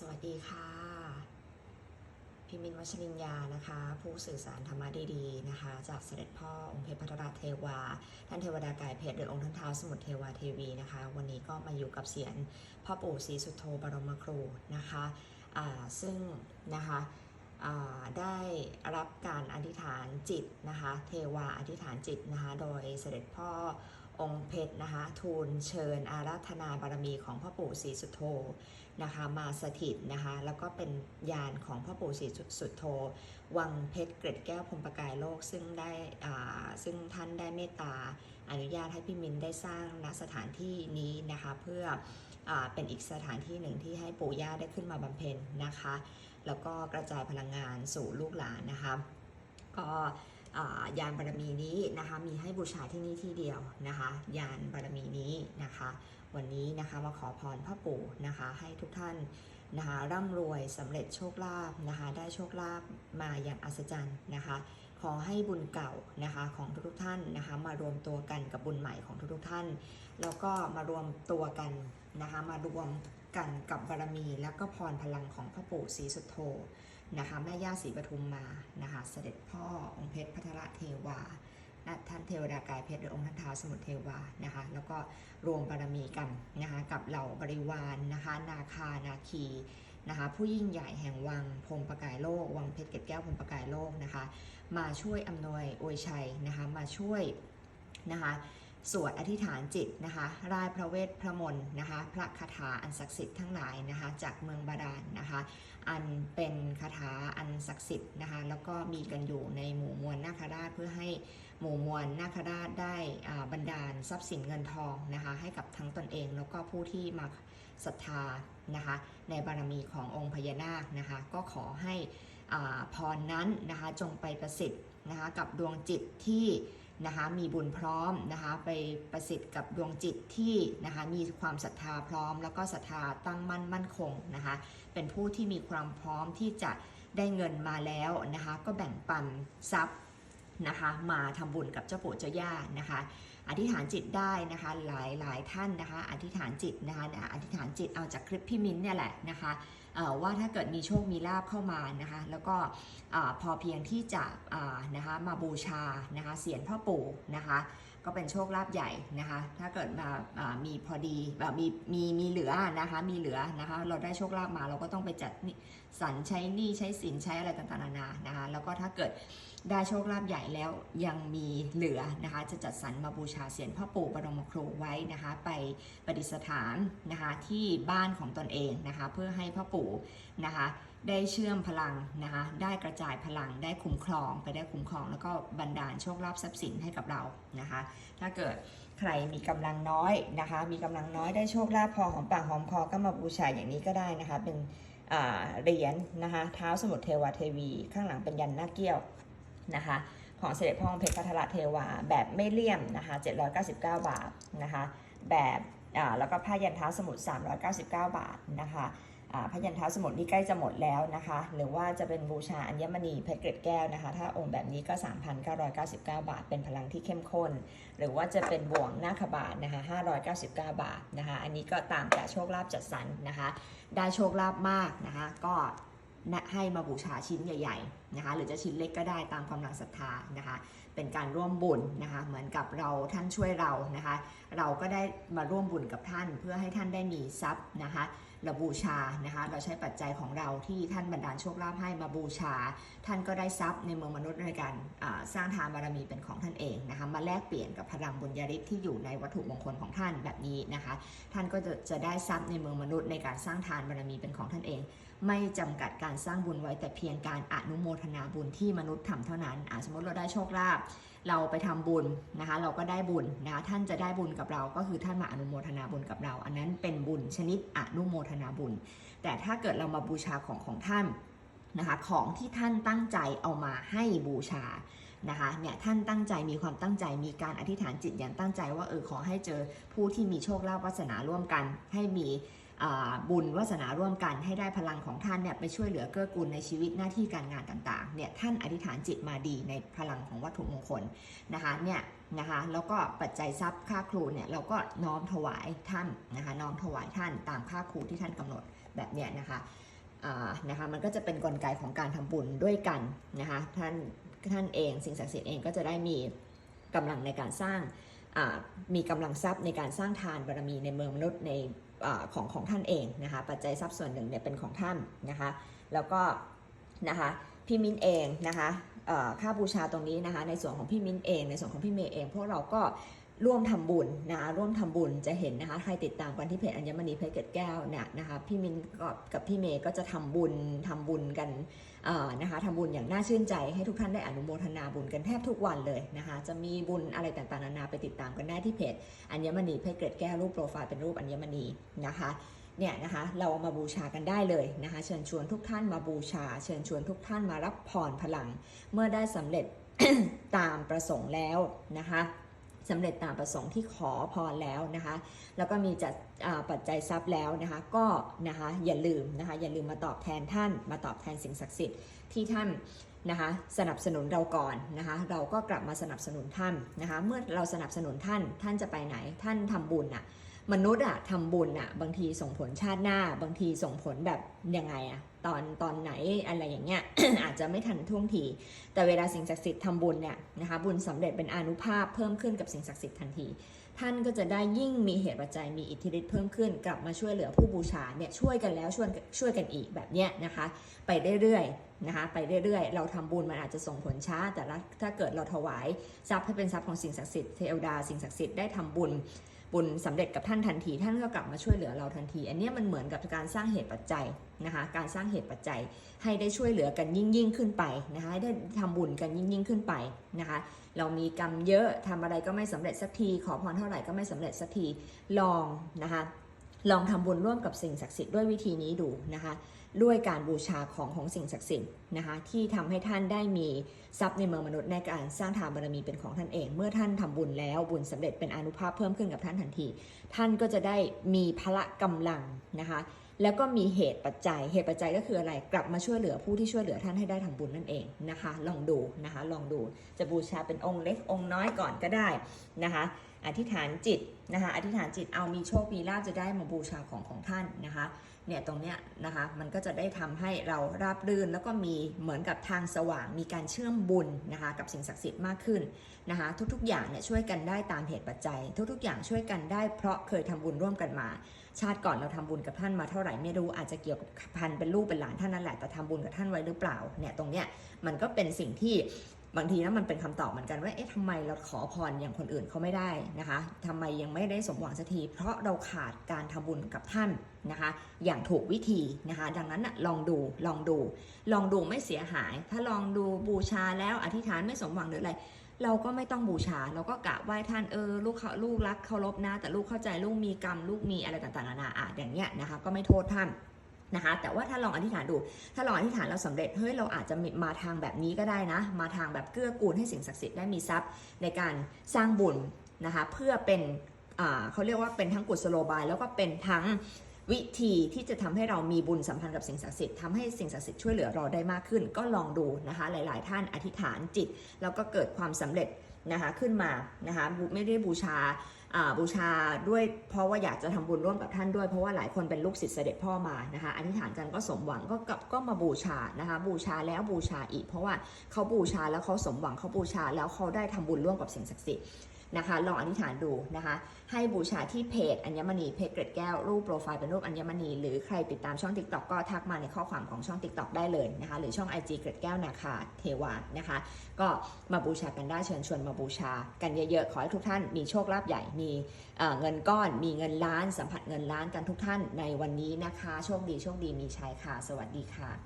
สวัสดีค่ะ พิมินวัชรินยานะคะ ผู้สื่อสารธรรมะดีๆนะคะ จากเสด็จพ่อองค์เพชรพัทรเทวา ท่านเทวดากายเพชรหรือองค์ท่านเท้าสมุทรเทวาเทวีนะคะ วันนี้ก็มาอยู่กับเสียงพ่อปู่ศรีสุโธบรมครูนะคะซึ่งนะคะได้รับการอธิษฐานจิตนะคะ เทวาอธิษฐานจิตนะคะ โดยเสด็จพ่อ องค์เพชรนะคะทูลเชิญอาราธนาบารมีของพ่อปู่ศรีสุโธนะคะมาสถิตนะคะแล้วก็เป็นยานของพ่อปู่ศรีสุโธวังเพชรเกร็ดแก้วพรมประกายโลกซึ่งได้อ่าซึ่งท่านได้เมตตาอนุญาตให้พี่มินได้สร้างณสถานที่นี้นะคะเพื่ออาเป็นอีกสถานที่หนึ่งที่ให้ปู่ย่าได้ขึ้นมาบำเพ็ญนะคะ แล้วก็กระจายพลังงานสู่ลูกหลานนะคะก็ ยานบารมีนี้นะคะมีให้บูชาที่นี่ที่เดียวนะคะยานบารมีนี้นะคะ วันนี้นะคะมาขอพรพ่อปู่นะคะให้ทุกท่านนะคะร่ำรวยสำเร็จโชคลาภนะคะได้โชคลาภมาอย่างอัศจรรย์นะคะ ขอให้บุญเก่านะคะของทุกๆท่านนะคะ มารวมตัวกันกับบุญใหม่ของทุกๆท่าน แล้วก็มารวมตัวกันนะคะมารวมกันกับบารมี แล้วก็พรพลังของพ่อปู่ศรีสุโธ นะคะแม่ย่าศรีปทุมมานะคะเสด็จพ่อองค์เพชรพัทรเทวาและท่านเทวดากายเพชรหรือองค์ท่านท้าวสมุทรเทวานะคะแล้วก็รวมบารมีกันนะคะกับเหล่าบริวารนนะคะนาคานาคีนะคะผู้ยิ่งใหญ่แห่งวังพรมประกายโลก วังเพชรเกล็ดแก้วพรมประกายโลกนะคะมาช่วยอำนวยอวยชัยนะคะมาช่วยนะคะ สวดอธิษฐานจิตนะคะรายพระเวทพระมนต์นะคะพระคาถาอันศักดิ์สิทธิ์ทั้งหลายนะคะจากเมืองบาดาลนะคะอันเป็นคาถาอันศักดิ์สิทธิ์นะคะแล้วก็มีกันอยู่ในหมู่มวลนาคราชเพื่อให้หมู่มวลนาคราชได้บันดาลทรัพย์สินเงินทองนะคะให้กับทั้งตนเอง แล้วก็ผู้ที่มาศรัทธานะคะในบารมีขององค์พญานาคนะคะก็ขอให้พรนั้นนะคะจงไปประสิทธิ์นะคะกับดวงจิตที่ นะคะมีบุญพร้อมนะคะไปประสิทธิ์กับดวงจิตที่นะคะมีความศรัทธาพร้อม แล้วก็ศรัทธาตั้งมั่นมั่นคงนะคะเป็นผู้ที่มีความพร้อมที่จะได้เงินมาแล้วนะคะก็แบ่งปันทรัพย์นะคะมาทำบุญกับเจ้าปู่เจ้าย่านะคะอธิษฐานจิตได้นะคะหลายหลายท่านนะคะอธิษฐานจิตนะคะอธิษฐานจิตเอาจากคลิปพี่มิ้นเนี่ยแหละนะคะ ว่าถ้าเกิดมีโชคมีลาบเข้ามานะคะแล้วก็อพอเพียงที่จะนะคะมาบูชานะคะเสียนพ่อปู่นะคะ ก็เป็นโชคลาภใหญ่นะคะ ถ้าเกิดมามีพอดีแบบมีมีมีเหลือนะคะมีเหลือนะคะ เราได้โชคลาภมาเราก็ต้องไปจัดสรรใช้หนี้ใช้สินใช้อะไรต่างๆนานานะคะ แล้วก็ถ้าเกิดได้โชคลาภใหญ่แล้วยังมีเหลือนะคะ จะจัดสรรมาบูชาเสียรพ่อปู่บรมครูไว้นะคะ ไปประดิษฐานนะคะที่บ้านของตนเองนะคะ เพื่อให้พ่อปู่นะคะ ได้เชื่อมพลังนะคะ ได้กระจายพลัง ได้คุ้มครอง ไปได้คุ้มครอง แล้วก็บันดาลโชคลาภทรัพย์สินให้กับเรานะคะ ถ้าเกิดใครมีกำลังน้อยนะคะ มีกำลังน้อยได้โชคลาภพอหอมปากหอมคอก็มาบูชาอย่างนี้ก็ได้นะคะ เป็นเหรียญนะคะ เท้าสมุทรเทวาเทวี ข้างหลังเป็นยันหน้าเกี้ยวนะคะ ของเสด็จพ่อเพชรพัทรเทวา แบบไม่เลี่ยมนะคะ 799 บาทนะคะ แบบแล้วก็ผ้ายันเท้าสมุด399 บาทนะคะ อ่าผ้ายันเท้าสมุดนี่ใกล้จะหมดแล้วนะคะ หรือว่าจะเป็นบูชาอัญมณีเพชรเกร็ดแก้วนะคะ ถ้าองค์แบบนี้ก็ 3,999 บาท เป็นพลังที่เข้มข้น หรือว่าจะเป็นบ่วงนาคบาทนะคะ 599 บาทนะคะ อันนี้ก็ตามแต่โชคลาภจัดสรรนะคะ ได้โชคลาภมากนะคะ ก็ให้มาบูชาชิ้นใหญ่ๆนะคะ หรือจะชิ้นเล็กก็ได้ตามกำลังศรัทธานะคะ เป็นการร่วมบุญนะคะ เหมือนกับเราท่านช่วยเรานะคะ เราก็ได้มาร่วมบุญกับท่านเพื่อให้ท่านได้มีทรัพย์นะคะ เราบูชานะคะ เราใช้ปัจจัยของเราที่ท่านบันดาลโชคลาภให้มาบูชา ท่านก็ได้ทรัพย์ในเมืองมนุษย์ในการสร้างทานบารมีเป็นของท่านเองนะคะมาแลกเปลี่ยนกับพลังบุญญาฤทธิ์ที่อยู่ในวัตถุมงคลของท่านแบบนี้นะคะ ท่านก็จะจะได้ทรัพย์ในเมืองมนุษย์ในการสร้างทานบารมีเป็นของท่านเอง ไม่จำกัดการสร้างบุญไว้แต่เพียงการอนุโมทนาบุญที่มนุษย์ทำเท่านั้นสมมติเราได้โชคลาภ เราไปทำบุญนะคะ เราก็ได้บุญนะคะท่านจะได้บุญกับเราก็คือท่านมาอนุโมทนาบุญกับเรา อันนั้นเป็นบุญชนิดอนุโมทนาบุญ แต่ถ้าเกิดเรามาบูชาของของท่านนะคะของที่ท่านตั้งใจเอามาให้บูชานะคะเนี่ยท่านตั้งใจมีความตั้งใจมีการอธิษฐานจิตอย่างตั้งใจว่าเออขอให้เจอผู้ที่มีโชคลาภวาสนาร่วมกัน ให้มี บุญวาสนาร่วมกันให้ได้พลังของท่านเนี่ยไปช่วยเหลือเกื้อกูลในชีวิตหน้าที่การงานต่างๆเนี่ยท่านอธิษฐานจิตมาดีในพลังของวัตถุมงคลนะคะเนี่ยนะคะแล้วก็ปัจจัยทรัพย์ค่าครูเนี่ยเราก็น้อมถวายท่านนะคะน้อมถวายท่านตามค่าครูที่ท่านกำหนดแบบเนี้ยนะคะนะคะมันก็จะเป็นนกลไกของการทำบุญด้วยกันนะคะท่านท่านเองสิ่งศักดิ์สิทธิ์เองก็จะได้มีกำลังในการสร้างมีกำลังทรัพย์ในการสร้างทานบารมีในเมืองมนุษย์ใน ของของท่านเองนะคะปัจจัยทรัพย์ส่วนหนึ่งเนี่ยเป็นของท่านนะคะแล้วก็นะคะพี่มิ้นเองนะคะค่าบูชาตรงนี้นะคะในส่วนของพี่มิ้นเอง ในส่วนของพี่เมย์เองพวกเราก็ ร่วมทำบุญนะร่วมทำบุญจะเห็นนะคะใครติดตามกันที่เพจอัญมณีเพชรเกตแก้วเนี่ยนะคะพี่มินกับกับพี่เมย์ก็จะทำบุญทำบุญกันเอ่อนะคะทำบุญอย่างน่าชื่นใจให้ทุกท่านได้อนุโมทนาบุญกันแทบทุกวันเลยนะคะจะมีบุญอะไรต่างๆนานาไปติดตามกันได้ที่เพจอัญมณีเพชรเกดแก้วรูปโปรไฟล์เป็นรูปอัญมณีนะคะเนี่ยนะคะเรามาบูชากันได้เลยนะคะเชิญชวนทุกท่านมาบูชา เชิญชวนทุกท่านมารับพรพลัง เมื่อได้สำเร็จตามประสงค์แล้วนะคะ สำเร็จตามประสงค์ที่ขอพรแล้วนะคะ แล้วก็มีจัดปัจจัยทรัพย์แล้วนะคะ ก็นะคะอย่าลืมนะคะอย่าลืมมาตอบแทนท่าน มาตอบแทนสิ่งศักดิ์สิทธิ์ที่ท่านนะคะสนับสนุนเราก่อนนะคะเราก็กลับมาสนับสนุนท่านนะคะเมื่อเราสนับสนุนท่านท่านจะไปไหนท่านทำบุญอะมนุษย์อะทำบุญอะบางทีส่งผลชาติหน้า บางทีส่งผลแบบยังไงอะ ตอนตอนไหนอะไรอย่างเงี้ย อาจจะไม่ทันท่วงที แต่เวลาสิ่งศักดิ์สิทธิ์ทำบุญเนี่ยนะคะบุญสำเร็จเป็นอนุภาพเพิ่มขึ้นกับสิ่งศักดิ์สิทธิ์ทันที ท่านก็จะได้ยิ่งมีเหตุปัจจัยมีอิทธิฤทธิ์เพิ่มขึ้นกลับมาช่วยเหลือผู้บูชาเนี่ยช่วยกันแล้วช่วยช่วยกันอีกแบบเนี้ยนะคะ ไปเรื่อยๆนะคะไปเรื่อยๆ เราทำบุญมันอาจจะส่งผลช้า แต่ถ้าเกิดเราถวายทรัพย์ให้เป็นทรัพย์ของสิ่งศักดิ์สิทธิ์เทวดาสิ่งศักดิ์สิทธิ์ได้ทำบุญ บุญสำเร็จกับท่านทันที ท่านก็กลับมาช่วยเหลือเราทันที อันเนี้ยมันเหมือนกับการสร้างเหตุปัจจัยนะคะ การสร้างเหตุปัจจัยให้ได้ช่วยเหลือกันยิ่งยิ่งขึ้นไปนะคะให้ได้ทำบุญกันยิ่งยิ่งขึ้นไปนะคะ เรามีกรรมเยอะทำอะไรก็ไม่สำเร็จสักที ขอพรเท่าไหร่ก็ไม่สำเร็จสักทีลองนะคะ ลองทำบุญร่วมกับสิ่งศักดิ์สิทธิ์ด้วยวิธีนี้ดูนะคะ ด้วยการบูชาของของสิ่งศักดิ์สิทธิ์นะคะ ที่ทำให้ท่านได้มีทรัพย์ในเมืองมนุษย์ในการสร้างทานบารมีเป็นของท่านเอง เมื่อท่านทำบุญแล้วบุญสำเร็จเป็นอนุภาพเพิ่มขึ้นกับท่านทันที ท่านก็จะได้มีพละกำลังนะคะ แล้วก็มีเหตุปัจจัย เหตุปัจจัยก็คืออะไร กลับมาช่วยเหลือผู้ที่ช่วยเหลือท่านให้ได้ทำบุญนั่นเองนะคะ ลองดูนะคะ ลองดู จะบูชาเป็นองค์เล็กองค์น้อยก่อนก็ได้นะคะ อธิษฐานจิตนะคะ อธิษฐานจิตเอามีโชค มีลาภจะได้มาบูชาของของท่านนะคะ เนี่ยตรงเนี้ยนะคะมันก็จะได้ทำให้เราราบรื่น แล้วก็มีเหมือนกับทางสว่างมีการเชื่อมบุญนะคะกับสิ่งศักดิ์สิทธิ์มากขึ้นนะคะทุกๆ อย่างเนี่ยช่วยกันได้ตามเหตุปัจจัย ทุกๆ อย่างช่วยกันได้เพราะเคยทำบุญร่วมกันมา ชาติก่อนเราทำบุญกับท่านมาเท่าไหร่ไม่รู้อาจจะเกี่ยวกับพันเป็นลูกเป็นหลานท่านนั่นแหละแต่ทำบุญกับท่านไว้หรือเปล่าเนี่ยตรงเนี้ยมันก็เป็นสิ่งที่ บางทีนะมันเป็นคำตอบเหมือนกันว่าเอ๊ะทำไมเราขอพรอย่างคนอื่นเขาไม่ได้นะคะทำไมยังไม่ได้สมหวังสักทีเพราะเราขาดการทำบุญกับท่านนะคะ อย่างถูกวิธีนะคะ ดังนั้นนะลองดูลองดู ลองดูไม่เสียหาย ถ้าลองดูบูชาแล้วอธิษฐานไม่สมหวังหรืออะไรเราก็ไม่ต้องบูชา เราก็กราบไหว้ท่านเออลูกเขาลูกรักเคารพนะ แต่ลูกเข้าใจลูกมีกรรมลูกมีอะไรต่างๆนานาอะอย่างเงี้ยนะคะ ก็ไม่โทษท่าน นะคะแต่ว่าถ้าลองอธิษฐานดู ถ้าลองอธิษฐานเราสำเร็จเฮ้ยเราอาจจะมาทางแบบนี้ก็ได้นะ มาทางแบบเกื้อกูลให้สิ่งศักดิ์สิทธิ์ได้มีทรัพย์ในการสร้างบุญนะคะเพื่อเป็นเขาเรียกว่าเป็นทั้งกุศโลบาย แล้วก็เป็นทั้งวิธีที่จะทำให้เรามีบุญสัมพันธ์กับสิ่งศักดิ์สิทธิ์ทำให้สิ่งศักดิ์สิทธิ์ช่วยเหลือเราได้มากขึ้น ก็ลองดูนะคะหลาย ๆ ท่านอธิษฐานจิต แล้วก็เกิดความสำเร็จนะคะขึ้นมานะคะไม่ได้บูชา บูชาด้วยเพราะว่าอยากจะทำบุญร่วมกับท่านด้วย เพราะว่าหลายคนเป็นลูกศิษย์เสด็จพ่อมานะคะอธิษฐานกันก็สมหวังก็กลับก็มาบูชานะคะบูชาแล้วบูชาอีก เพราะว่าเขาบูชาแล้วเขาสมหวังเขาบูชาแล้วเขาได้ทำบุญร่วมกับสิ่งศักดิ์สิทธิ์ นะคะ ลองอธิษฐานดูนะคะ ให้บูชาที่เพจอัญมณีเพจเกร็ดแก้วรูปโปรไฟล์เป็นรูปอัญมณี หรือใครติดตามช่อง TikTok ก็ทักมาในข้อความของช่อง TikTok ได้เลยนะคะ หรือช่อง IG เกร็ดแก้วนาคาเทวานะคะ ก็มาบูชากันได้เชิญชวนมาบูชากันเยอะๆ ขอให้ทุกท่านมีโชคลาภใหญ่ มีเอ่อเงินก้อน มีเงินล้าน สัมผัสเงินล้านกันทุกท่านในวันนี้นะคะ โชคดีโชคดีมีชัยค่ะ สวัสดีค่ะ